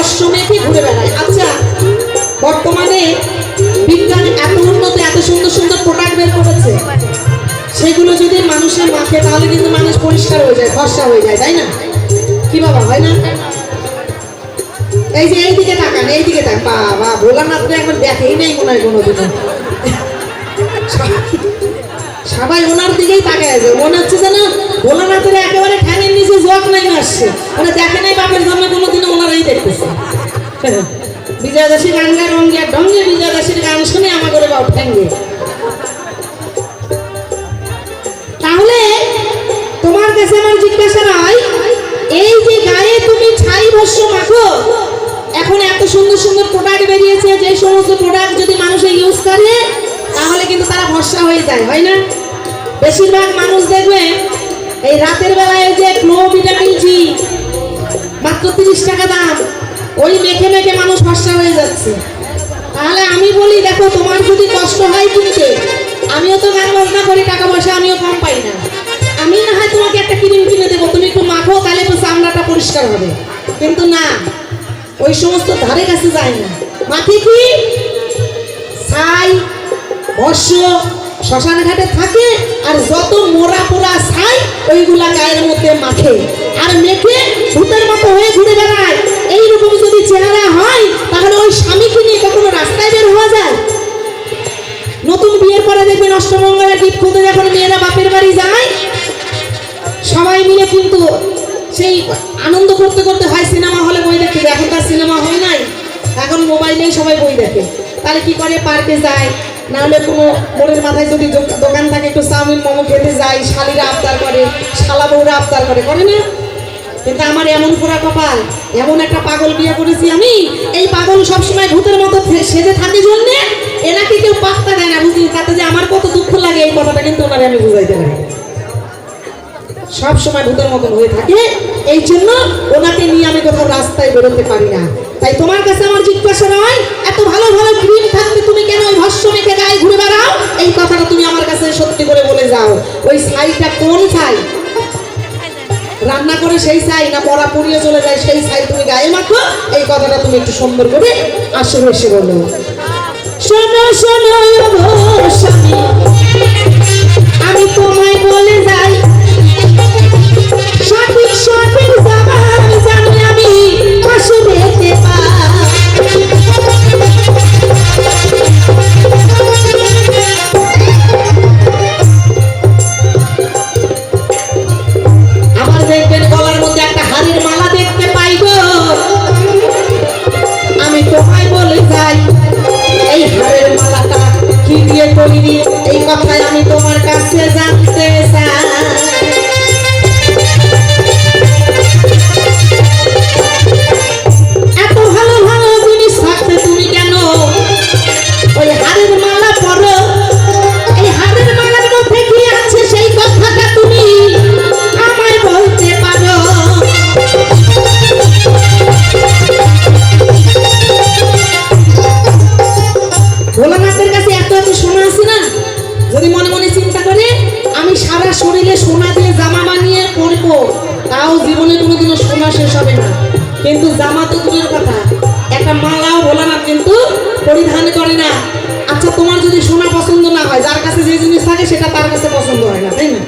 অশ্বমেধে ঘুরে বেড়ায় আচ্ছা বর্তমানে বিজ্ঞান এত উন্নত, এত সুন্দর সুন্দর প্রোডাক্ট বের করেছে, সেগুলো যদি মানুষের মাখে, তাহলে কিন্তু মানুষ পরিষ্কার হয়ে যায়, ফর্সা হয়ে যায়, তাই না? কি বাবা, হয় না? এই যে এইদিকে তাকান, এইদিকে তাক বাবা ভোলানাথ একবার দেখেই নাই মনে হয় কোনোদিনও। সবাই ওনার দিকেই তাকায় আছে। মনে হচ্ছে যেন ভোলানাথের একেবারে ঠ্যাঙের নিচে জগ নাই আসছে। মানে দেখে নাই বাপের জন্মে কোনোদিনও ওনারাই দেখতেছে। বিজয় দাসীর গান গায় রঙ্গে ঢঙ্গে বিজয় দাসীর গান শুনে আমার করে বাপ ঠ্যাঙ্গে তাহলে তোমার কাছে আমার জিজ্ঞাসা নয় এই যে গায়ে তুমি ছাই ভস্য মাখো, এখন এত সুন্দর সুন্দর প্রোডাক্ট বেরিয়েছে, যে সমস্ত প্রোডাক্ট যদি মানুষে ইউজ করে, তাহলে কিন্তু তারা ভরসা হয়ে যায়, হয় না? বেশিরভাগ মানুষ দেখবে এই রাতের বেলায় যে গ্লো ভিটামিন জি, মাত্র তিরিশ টাকা দাম, ওই মেখে মেখে মানুষ ভরসা হয়ে যাচ্ছে। তাহলে আমি বলি, দেখো, তোমার যদি কষ্ট হয় কিনতে, আমিও তো গান বাজনা করি, টাকা পয়সা আমিও কম পাই না। আমি না হয় তোমাকে একটা ক্রিম কিনে দেবো, তুমি একটু মাখো, তাহলে তো চামড়াটা পরিষ্কার হবে। কিন্তু না, ওই সমস্ত ধারে কাছে যায় না। মাখে কি? ছাই, বর্ষ শ্মশান ঘাটে থাকে আর যত মোরা পোড়া ছাই, ওইগুলা গায়ের মধ্যে মাখে। আর মেখে ভূতের মতো হয়ে ঘুরে বেড়ায়। এইরকম যদি চেহারা হয়, তাহলে ওই স্বামীকে নিয়ে কখনো রাস্তায় বের হওয়া যায়? নতুন বিয়ের পরে দেখবেন অষ্টমঙ্গলের গীত খুঁজতে যখন মেয়েরা বাপের বাড়ি যায়, সবাই মিলে কিন্তু সেই আনন্দ করতে করতে হয় সিনেমা হলে বই দেখতে। এখন তার সিনেমা হয় নাই। এখন মোবাইলেই সবাই বই দেখে। তাহলে কি করে? পার্কে যায় না হলে কোনো মোড়ের মাথায় যদি দোকান থাকে, একটু চাউমিন, মোমো খেতে যায় শালিরা আবদার করে, শালা বউরা আবদার করে করে না? কিন্তু আমার এমন পোড়া কপাল, এমন একটা পাগল বিয়ে করেছি আমি, এই পাগল সবসময় ভূতের মতো সেজে থাকে জন্যে এনাকে কেউ পাত্তা দেয় না, বুঝলি? তাতে যে আমার কত দুঃখ লাগে, এই কথাটা কিন্তু ওনারে আমি বুঝাইতে পারি সব সময় ভূতের মতন হয়ে থাকে, এই জন্য ওনাকে নিয়ে আমি কোথাও রাস্তায় বেরোতে পারি না। তাই তোমার কাছে আমার জিজ্ঞাসা নয় এত ভালো ভালো ক্রিম থাকতে তুমি কেন ওই ভস্য যাও। ওই ছাইটা কোন ছাই? রান্না করে সেই ছাই না পড়া পড়িয়ে চলে যায় সেই ছাই? তুমি গায়ে মাখো, এই কথাটা তুমি একটু সুন্দর করে আসে এসে বলো। আমি তোমায় বলে যাই। সঠিক সঠিক দিয়ে কোনোদিনও শেষ হবে না। কিন্তু জামা তো দূরের কথা, একটা মালাও ভোলানাথ কিন্তু পরিধান করে না। আচ্ছা তোমার যদি সোনা পছন্দ না হয়, যার কাছে যে জিনিস থাকে, সেটা তার কাছে পছন্দ হয় না, তাই না?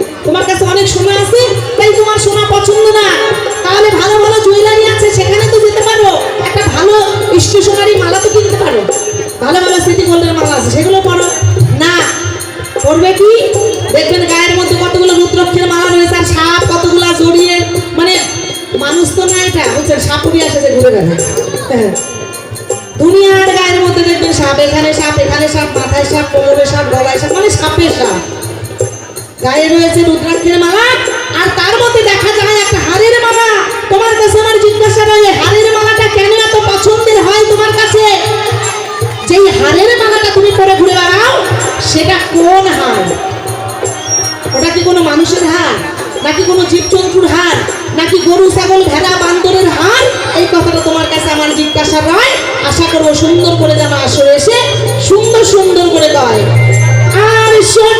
তো না এটা বুঝছেন সাপুরি আসে যে ঘুরে বেড়ায়। দুনিয়ার গায়ের মধ্যে দেখবেন সাপ, এখানে সাপ এখানে সাপ, মাথায় সাপ, কোমরে সাপ, গলায় সাপ মানে সাপের সাপ। গায়ে রয়েছে রুদ্রাক্ষের মালা, আর তার মধ্যে দেখা যায় একটা হাড়ের মালা। তোমার কাছে আমার জিজ্ঞাসা রয়ে হাড়ের মালাটা কেন এত পছন্দের হয় তোমার কাছে? যেই হাড়ের মালাটা তুমি পরে ঘুরে বেড়াও, সেটা কোন হাড়? ওটা কি কোনো মানুষের হাড়? নাকি কোনো জীবজন্তুর হার? নাকি গরু, ছাগল, ভেড়া, বান্দরের হার? এই কথাটা তোমার কাছে আমার জিজ্ঞাসা নয় আশা করব সুন্দর করে যেন আসে এসে সুন্দর সুন্দর করে দেয়। আর শোন